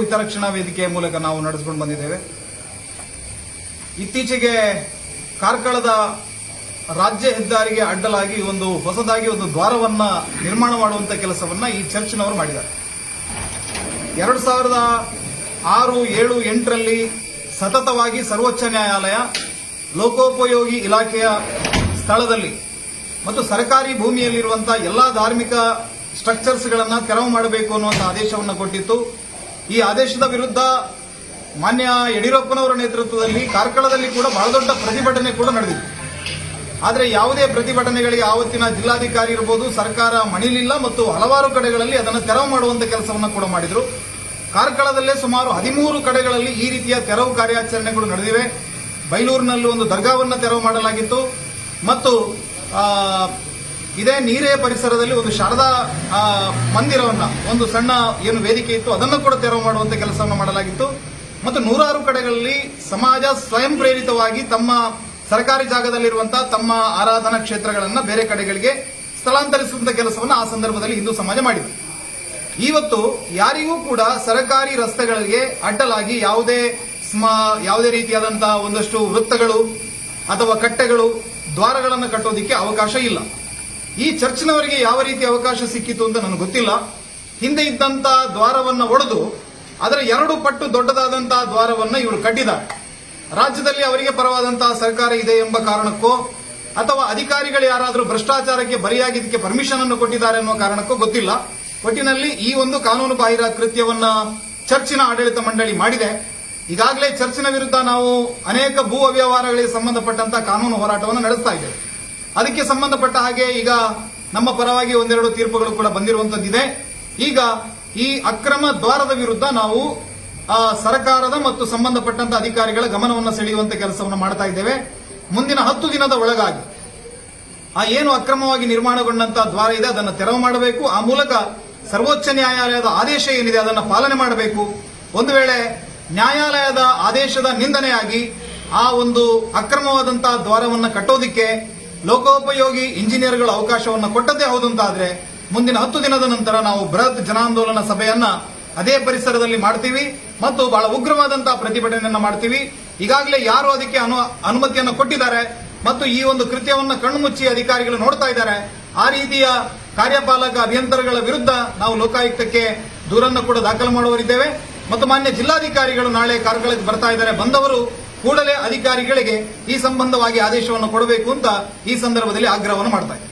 ಹಿತರಕ್ಷಣಾ ವೇದಿಕೆಯ ಮೂಲಕ ನಾವು ನಡೆಸಿಕೊಂಡು ಬಂದಿದ್ದೇವೆ. ಇತ್ತೀಚೆಗೆ ಕಾರ್ಕಳದ ರಾಜ್ಯ ಹೆದ್ದಾರಿಗೆ ಅಡ್ಡಲಾಗಿ ಒಂದು ಹೊಸದಾಗಿ ಒಂದು ದ್ವಾರವನ್ನ ನಿರ್ಮಾಣ ಮಾಡುವಂತಹ ಕೆಲಸವನ್ನ ಈ ಚರ್ಚ್ನವರು ಮಾಡಿದ್ದಾರೆ. ಎರಡು ಸಾವಿರದ ಆರು ಏಳು ಎಂಟರಲ್ಲಿ ಸತತವಾಗಿ ಸರ್ವೋಚ್ಚ ನ್ಯಾಯಾಲಯ ಲೋಕೋಪಯೋಗಿ ಇಲಾಖೆಯ ಸ್ಥಳದಲ್ಲಿ ಮತ್ತು ಸರ್ಕಾರಿ ಭೂಮಿಯಲ್ಲಿರುವಂತಹ ಎಲ್ಲಾ ಧಾರ್ಮಿಕ ಸ್ಟ್ರಕ್ಚರ್ಸ್ಗಳನ್ನು ತೆರವು ಮಾಡಬೇಕು ಅನ್ನುವಂಥ ಆದೇಶವನ್ನು ಕೊಟ್ಟಿತ್ತು. ಈ ಆದೇಶದ ವಿರುದ್ಧ ಮಾನ್ಯ ಯಡಿಯೂರಪ್ಪನವರ ನೇತೃತ್ವದಲ್ಲಿ ಕಾರ್ಕಳದಲ್ಲಿ ಕೂಡ ಬಹಳ ದೊಡ್ಡ ಪ್ರತಿಭಟನೆ ಕೂಡ ನಡೆದಿತ್ತು ಆದರೆ ಯಾವುದೇ ಪ್ರತಿಭಟನೆಗಳಿಗೆ ಆವತ್ತಿನ ಜಿಲ್ಲಾಧಿಕಾರಿ ಇರಬಹುದು ಸರ್ಕಾರ ಮಣಿಲಿಲ್ಲ ಮತ್ತು ಹಲವಾರು ಕಡೆಗಳಲ್ಲಿ ಅದನ್ನು ತೆರವು ಮಾಡುವಂತ ಕೆಲಸವನ್ನು ಕೂಡ ಮಾಡಿದರು. ಕಾರ್ಕಳದಲ್ಲೇ ಸುಮಾರು ಹದಿಮೂರು ಕಡೆಗಳಲ್ಲಿ ಈ ರೀತಿಯ ತೆರವು ಕಾರ್ಯಾಚರಣೆಗಳು ನಡೆದಿವೆ. ಬೈಲೂರಿನಲ್ಲಿ ಒಂದು ದರ್ಗಾವನ್ನು ತೆರವು ಮಾಡಲಾಗಿತ್ತು. ಮತ್ತು ಇದೇ ನೀರೇ ಪರಿಸರದಲ್ಲಿ ಒಂದು ಶಾರದಾ ಮಂದಿರವನ್ನು, ಒಂದು ಸಣ್ಣ ಏನು ವೇದಿಕೆ ಇತ್ತು, ಅದನ್ನು ಕೂಡ ತೆರವು ಮಾಡುವಂತ ಕೆಲಸವನ್ನು ಮಾಡಲಾಗಿತ್ತು. ಮತ್ತು ನೂರಾರು ಕಡೆಗಳಲ್ಲಿ ಸಮಾಜ ಸ್ವಯಂ ಪ್ರೇರಿತವಾಗಿ ತಮ್ಮ ಸರ್ಕಾರಿ ಜಾಗದಲ್ಲಿರುವಂತಹ ತಮ್ಮ ಆರಾಧನಾ ಕ್ಷೇತ್ರಗಳನ್ನ ಬೇರೆ ಕಡೆಗಳಿಗೆ ಸ್ಥಳಾಂತರಿಸುವಂತ ಕೆಲಸವನ್ನು ಆ ಸಂದರ್ಭದಲ್ಲಿ ಹಿಂದೂ ಸಮಾಜ ಮಾಡಿದೆ. ಇವತ್ತು ಯಾರಿಗೂ ಕೂಡ ಸರ್ಕಾರಿ ರಸ್ತೆಗಳಿಗೆ ಅಡ್ಡಲಾಗಿ ಯಾವುದೇ ಯಾವುದೇ ರೀತಿಯಾದಂತಹ ಒಂದಷ್ಟು ವೃತ್ತಗಳು ಅಥವಾ ಕಟ್ಟೆಗಳು ದ್ವಾರಗಳನ್ನು ಕಟ್ಟೋದಿಕ್ಕೆ ಅವಕಾಶ ಇಲ್ಲ. ಈ ಚರ್ಚ್ನವರಿಗೆ ಯಾವ ರೀತಿ ಅವಕಾಶ ಸಿಕ್ಕಿತು ಅಂತ ನನಗೆ ಗೊತ್ತಿಲ್ಲ. ಹಿಂದೆ ಇದ್ದಂತ ದ್ವಾರವನ್ನ ಒಡೆದು, ಅದರ ಎರಡು ಪಟ್ಟು ದೊಡ್ಡದಾದಂತಹ ದ್ವಾರವನ್ನ ಇವರು ಕಟ್ಟಿದ್ದಾರೆ. ರಾಜ್ಯದಲ್ಲಿ ಅವರಿಗೆ ಪರವಾದಂತಹ ಸರ್ಕಾರ ಇದೆ ಎಂಬ ಕಾರಣಕ್ಕೋ, ಅಥವಾ ಅಧಿಕಾರಿಗಳು ಯಾರಾದರೂ ಭ್ರಷ್ಟಾಚಾರಕ್ಕೆ ಬರಿಯಾಗಿ ಇದಕ್ಕೆ ಪರ್ಮಿಷನ್ ಅನ್ನು ಕೊಟ್ಟಿದ್ದಾರೆ ಎನ್ನುವ ಕಾರಣಕ್ಕೋ ಗೊತ್ತಿಲ್ಲ. ಒಟ್ಟಿನಲ್ಲಿ ಈ ಒಂದು ಕಾನೂನು ಬಾಹಿರ ಕೃತ್ಯವನ್ನ ಚರ್ಚಿನ ಆಡಳಿತ ಮಂಡಳಿ ಮಾಡಿದೆ. ಈಗಾಗಲೇ ಚರ್ಚಿನ ವಿರುದ್ಧ ನಾವು ಅನೇಕ ಭೂ ಅವ್ಯವಹಾರಗಳಿಗೆ ಸಂಬಂಧಪಟ್ಟಂತಹ ಕಾನೂನು ಹೋರಾಟವನ್ನು ನಡೆಸ್ತಾ ಇದ್ದೇವೆ. ಅದಕ್ಕೆ ಸಂಬಂಧಪಟ್ಟ ಹಾಗೆ ಈಗ ನಮ್ಮ ಪರವಾಗಿ ಒಂದೆರಡು ತೀರ್ಪುಗಳು ಕೂಡ ಬಂದಿರುವಂತದ್ದಿದೆ. ಈಗ ಈ ಅಕ್ರಮ ದ್ವಾರದ ವಿರುದ್ಧ ನಾವು ಸರ್ಕಾರದ ಮತ್ತು ಸಂಬಂಧಪಟ್ಟಂತ ಅಧಿಕಾರಿಗಳ ಗಮನವನ್ನು ಸೆಳೆಯುವಂತ ಕೆಲಸವನ್ನು ಮಾಡ್ತಾ ಇದ್ದೇವೆ. ಮುಂದಿನ ಹತ್ತು ದಿನದ ಒಳಗಾಗಿ ಆ ಏನು ಅಕ್ರಮವಾಗಿ ನಿರ್ಮಾಣಗೊಂಡಂತಹ ದ್ವಾರ ಇದೆ, ಅದನ್ನು ತೆರವು ಮಾಡಬೇಕು. ಆ ಮೂಲಕ ಸರ್ವೋಚ್ಚ ನ್ಯಾಯಾಲಯದ ಆದೇಶ ಏನಿದೆ, ಅದನ್ನು ಪಾಲನೆ ಮಾಡಬೇಕು. ಒಂದು ವೇಳೆ ನ್ಯಾಯಾಲಯದ ಆದೇಶದ ನಿಂದನೆಯಾಗಿ ಆ ಒಂದು ಅಕ್ರಮವಾದಂತಹ ದ್ವಾರವನ್ನು ಕಟ್ಟೋದಿಕ್ಕೆ ಲೋಕೋಪಯೋಗಿ ಇಂಜಿನಿಯರ್ಗಳ ಅವಕಾಶವನ್ನು ಕೊಟ್ಟದ್ದೇ ಹೌದು ಅಂತಾದ್ರೆ ಮುಂದಿನ ಹತ್ತು ದಿನದ ನಂತರ ನಾವು ಬೃಹತ್ ಜನಾಂದೋಲನ ಸಭೆಯನ್ನ ಅದೇ ಪರಿಸರದಲ್ಲಿ ಮಾಡ್ತೀವಿ ಮತ್ತು ಬಹಳ ಉಗ್ರವಾದಂತಹ ಪ್ರತಿಭಟನೆಯನ್ನ ಮಾಡ್ತೀವಿ. ಈಗಾಗಲೇ ಯಾರು ಅದಕ್ಕೆ ಅನು ಅನುಮತಿಯನ್ನು ಕೊಟ್ಟಿದ್ದಾರೆ ಮತ್ತು ಈ ಒಂದು ಕೃತ್ಯವನ್ನು ಕಣ್ಮುಚ್ಚಿ ಅಧಿಕಾರಿಗಳು ನೋಡ್ತಾ ಇದ್ದಾರೆ. ಆ ರೀತಿಯ ಕಾರ್ಯಪಾಲಕ ಅಭಿಯಂತರಗಳ ವಿರುದ್ಧ ನಾವು ಲೋಕಾಯುಕ್ತಕ್ಕೆ ದೂರನ್ನು ಕೂಡ ದಾಖಲು ಮಾಡುವರಿದ್ದೇವೆ ಮತ್ತು ಮಾನ್ಯ ಜಿಲ್ಲಾಧಿಕಾರಿಗಳು ನಾಳೆ ಕಾರ್ಕಳಕ್ಕೆ ಬರ್ತಾ ಇದ್ದಾರೆ. ಬಂದವರು ಕೂಡಲೇ ಅಧಿಕಾರಿಗಳಿಗೆ ಈ ಸಂಬಂಧವಾಗಿ ಆದೇಶವನ್ನು ಕೊಡಬೇಕು ಅಂತ ಈ ಸಂದರ್ಭದಲ್ಲಿ ಆಗ್ರಹವನ್ನು ಮಾಡ್ತಾ